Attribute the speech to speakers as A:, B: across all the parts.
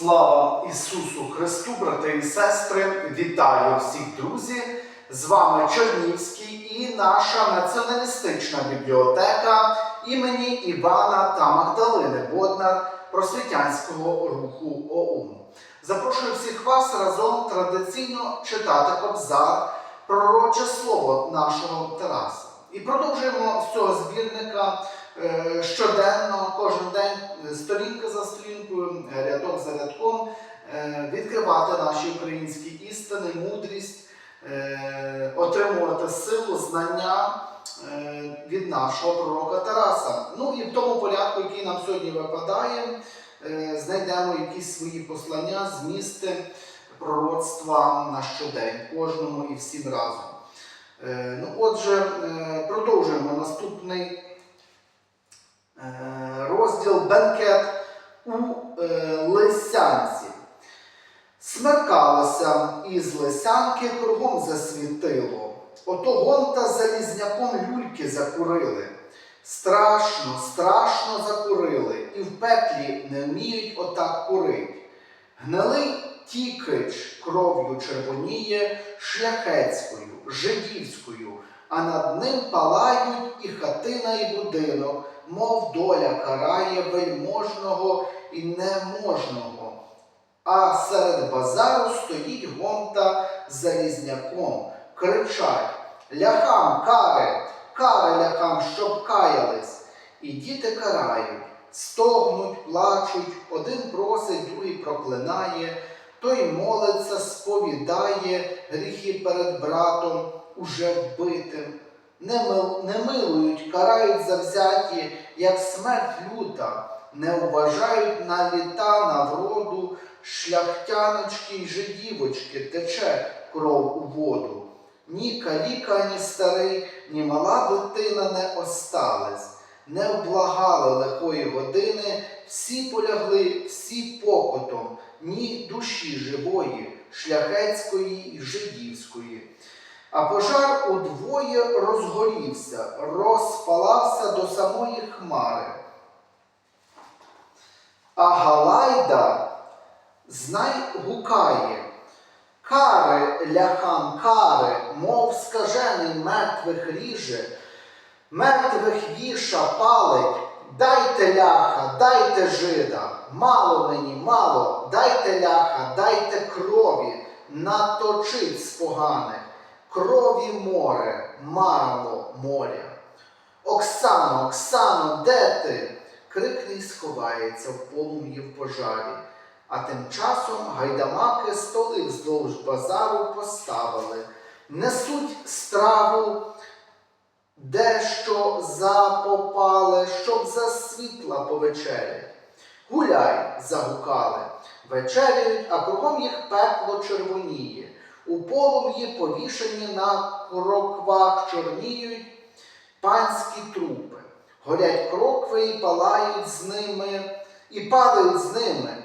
A: Слава Ісусу Христу, брати і сестри! Вітаю всіх друзі! З вами Чернівський і наша націоналістична бібліотека імені Івана та Магдалини Боднар просвітянського руху ОУН. Запрошую всіх вас разом традиційно читати Кобзар, пророче слово нашого Тараса. І продовжуємо з цього збірника щоденно, кожен день, е, сторінка за сторінкою, е, рядок за рядком, е, відкривати наші українські істини, мудрість, е, отримувати силу, знання е, від нашого пророка Тараса. Ну і в тому порядку, який нам сьогодні випадає, е, знайдемо якісь свої послання, змісти пророцтва на щодень, кожному і всім разом. Е, Ну, отже, е, продовжуємо наступний е, розділ бенкет у е, Лисянці. Смеркалося із Лисянки кругом засвітило. Ото гонта залізняком люльки закурили. Страшно, страшно закурили, і в пеклі не вміють отак курить. Гнилий тікич кров'ю червоніє шляхетською, жидівською, а над ним палають і хатина, і будинок, мов доля карає вельможного і неможного. А серед базару стоїть гонта залізняком, кричать Ляхам кари, кари ляхам, щоб каялись. І діти карають, стогнуть, плачуть, один просить, другий проклинає, той молиться, сповідає гріхи перед братом, уже вбитим. Не, мил- не милують, карають завзяті, як смерть люта, не вважають на літа, на вроду, шляхтяночки й жидівочки тече кров у воду. Ні каліка, ні старий, ні мала дитина не остались, не вблагали лихої години, всі полягли, всі покотом, ні душі живої, шляхетської і жидівської. А пожар удвоє розгорівся, розпалався до самої хмари. А Галайда, знай, гукає, кари ляхам, кари, мов скажений мертвих ріже, мертвих віша палить, дайте ляха, дайте жида, мало мені, мало, дайте ляха, дайте крові, наточить з поганих, крові море, мало моря. Оксано, Оксано, де ти? Крикне й сховається в полум'ї в пожарі. А тим часом гайдамаки столи вздовж базару поставили, несуть страву, дещо запопали, щоб засвітла по вечері. Гуляй, загукали, вечеряють, а кругом їх пекло червоніє. У полум'ї повішені на кроквах чорніють панські трупи. Горять крокви і палають з ними, і падають з ними.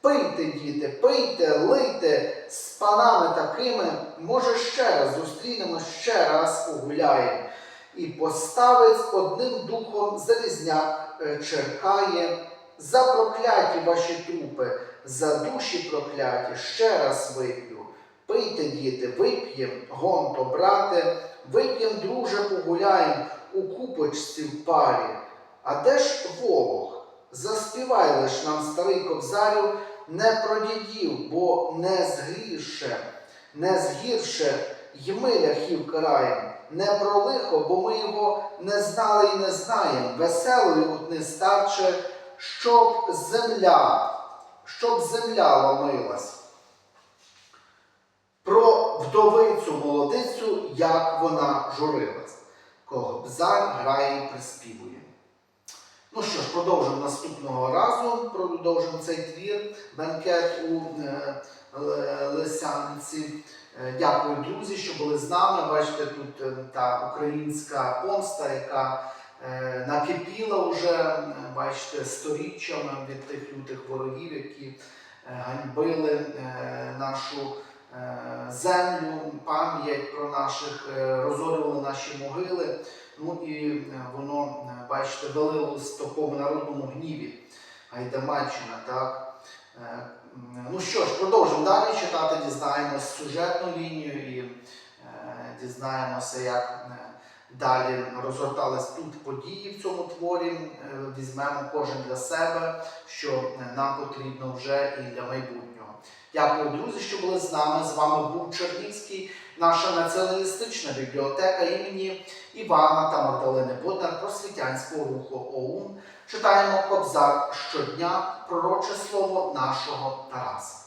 A: Пийте, діти, пийте, лийте з панами такими, може, ще раз зустрінемось, ще раз погуляємо. І поставить одним духом залізняк е, черкає, за прокляті ваші трупи, за душі прокляті, ще раз вип'ю. Пийте, діти, вип'єм, гонто, брате, вип'єм, друже, погуляєм у купочці в парі. А де ж волох? Заспівай лиш нам, старий кобзарю, не про дідів, бо не згірше, не згірше ми ляхів караєм. Не про лихо, бо ми його не знали і не знаєм. Веселою утни старче, щоб земля, щоб земля ломилась. Про вдовицю молодицю, як вона журилась. кого Кобзар грає і приспівує. Ну що ж, продовжимо наступного разу. Продовжимо цей твір, бенкет у е, Л- Лисянці. Е, Дякую, друзі, що були з нами. Бачите, тут е, та українська помста, яка е, накипіла вже, е, бачите, сторіччями від тих лютих ворогів, які е, ганьбили е, нашу е, землю, пам'ять про наших, е, розорювали наші могили. Ну і е, воно, е, бачите, вилилось в такому народному гніві. Гайдамаччина, так? Е, Ну що ж, продовжимо далі читати, дізнаємось сюжетну лінію і е, дізнаємося, як е, далі розгортались тут події в цьому творі. Е, Візьмемо кожен для себе, що е, нам потрібно вже і для майбутнього. Дякую, друзі, що були з нами. З вами був Чернівський, наша націоналістична бібліотека імені Івана та Магдалини Боднар просвітянського руху ОУН. Читаємо Кобзар щодня, пророче слово нашого Тараса.